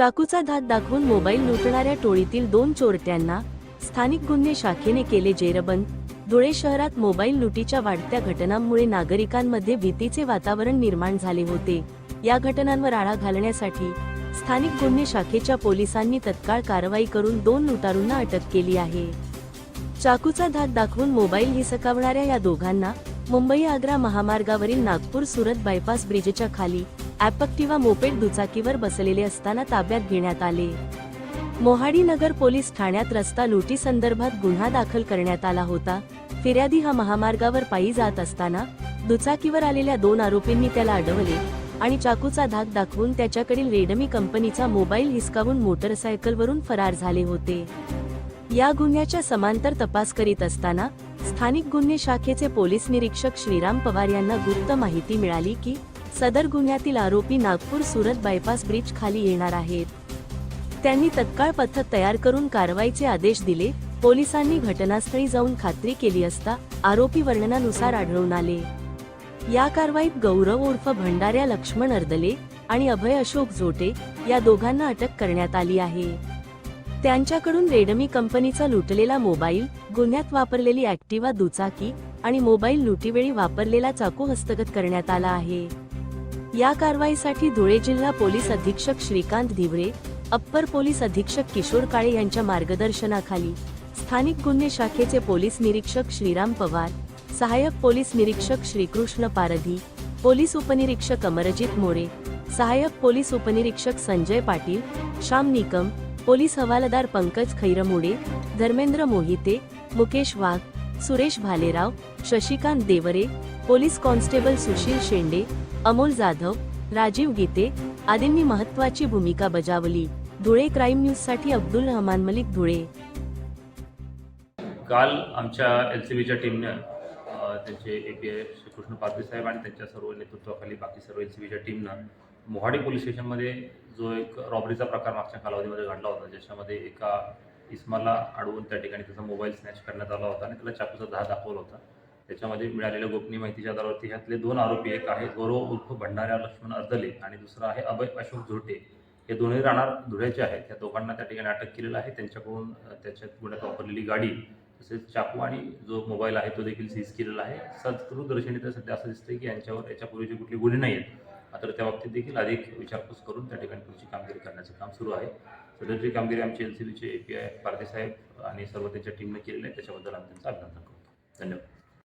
चाकूचा धात दाखवून मोबाईल लुटणाऱ्या टोळीतील दोन चोरट्यांना स्थानिक गुन्हे शाखेने केले जेरबंद. धुळे शहरात मोबाईल लुटीच्या वाढत्या घटनांमुळे नागरिकांमध्ये भीतीचे वातावरण निर्माण झाले होते. या घटनांवर आळा घालण्यासाठी स्थानिक गुन्हे शाखेच्या पोलिसांनी तत्काळ कारवाई करून दोन लुटारूंना अटक केली आहे. चाकूचा धाक दाखवून मोबाईल हिसकावणाऱ्या या दोघांना मुंबई आग्रा महामार्गावरील नागपूर सुरत बायपास ब्रिजच्या खाली ॲपक्टिवा मोपेड दुचाकीवर बसलेले असताना ताब्यात घेण्यात आले. मोहाडी नगर पोलीस ठाण्यात रस्ता लुटी संदर्भात गुन्हा दाखल करण्यात आला होता. फिर्यादी हा महामार्गावर पायी जात असताना दुचाकीवर आलेल्या दोन आरोपींनी त्याला अडवले आणि चाकूचा धाक दाखवून त्याच्याकडील रेडमी कंपनीचा मोबाईल हिसकावून मोटरसायकलवरून फरार झाले होते. या गुन्ह्याच्या समांतर तपास करीत असताना स्थानिक गुन्हे शाखेचे पोलीस निरीक्षक श्रीराम पवार यांना गुप्त माहिती मिळाली की सदर गुन्ह्यातील आरोपी नागपूर सुरत बायपास ब्रिज खाली येणार आहेत. त्यांनी तत्काळ पथक तयार करून कारवाईचे आदेश दिले. पोलिसांनी घटनास्थळी जाऊन खात्री केली असता आरोपी वर्णनानुसार आढळून आले. या कारवाईत गौरव उर्फ भंडाऱ्या लक्ष्मण अर्दले आणि अभय अशोक झोटे या दोघांना अटक करण्यात आली आहे. त्यांच्याकडून रेडमी कंपनीचा लुटलेला मोबाईल गुन्ह्यात वापरलेली ऍक्टिवा दुचाकी आणि मोबाईल लुटीवेळी वापरलेला चाकू हस्तगत करण्यात आला आहे. या कारवाईसाठी धुळे जिल्हा पोलीस अधीक्षक श्रीकांत धिवरे अप्पर पोलीस अधीक्षक किशोर काळे यांच्या मार्गदर्शनाखाली स्थानिक गुन्हे शाखेचे पोलीस निरीक्षक श्रीराम पवार सहाय्यक पोलीस निरीक्षक श्रीकृष्ण पारधी पोलीस उपनिरीक्षक अमरजित मोरे सहाय्यक पोलीस उपनिरीक्षक संजय पाटील श्याम निकम पोलीस हवालदार पंकज खैरमुडे धर्मेंद्र मोहिते मुकेश वाघ सुरेश भालेराव शशिकांत देवरे पोलीस कॉन्स्टेबल सुशील शेंडे अमोल जाधव राजीव गीते आदींनी महत्वाची भूमिका बजावली. धुळे क्राईम न्यूजसाठी अब्दुल रहमान मलिक धुळे. काल आमच्या एल सी बीच्या टीमनं त्यांचे A P I Shrikrishna Pardhi साहेब आणि त्यांच्या सर्व नेतृत्वाखाली बाकी सर्व एल सी बीच्या टीमनं मोहाडी पोलीस स्टेशनमध्ये जो एक रॉबरीचा प्रकार मागच्या कालावधीमध्ये घडला होता ज्याच्यामध्ये एका इस्माला अडवून त्या ठिकाणी त्याचा मोबाईल स्नॅच करण्यात आला होता आणि त्याला चाकूचा दहा दाखवला होता. त्याच्यामध्ये मिळालेल्या गोपनीय माहितीच्या आधारावरती ह्यातले दोन आरोपी एक आहे गौरव उर्फ भंडाऱ्या लक्ष्मण अर्दले आणि दुसरा आहे अभय अशोक झोटे. हे दोन्ही राहणार धुळ्याचे आहेत. त्या दोघांना त्या ठिकाणी अटक केलेलं आहे. त्यांच्याकडून त्याच्यात गुन्ह्यात वापरलेली गाडी तसेच चाकू आणि जो मोबाईल आहे तो देखील सीज केलेला आहे. सत्कृदर्शनी तर सध्या असं दिसतंय की यांच्यावर याच्यापूर्वीचे कुठले गुन्हे नाही आहेत मात्र त्या बाबतीत देखील अधिक विचारपूस करून त्या ठिकाणी पुढची कामगिरी करण्याचं काम सुरू आहे. सदरची कामगिरी आमची एल सी बीचे ए पी आय पारदेसाहेब आणि सर्व त्यांच्या टीमने केलेली आहे त्याच्याबद्दल आम्ही त्यांचं अभिनंदन करतो. धन्यवाद.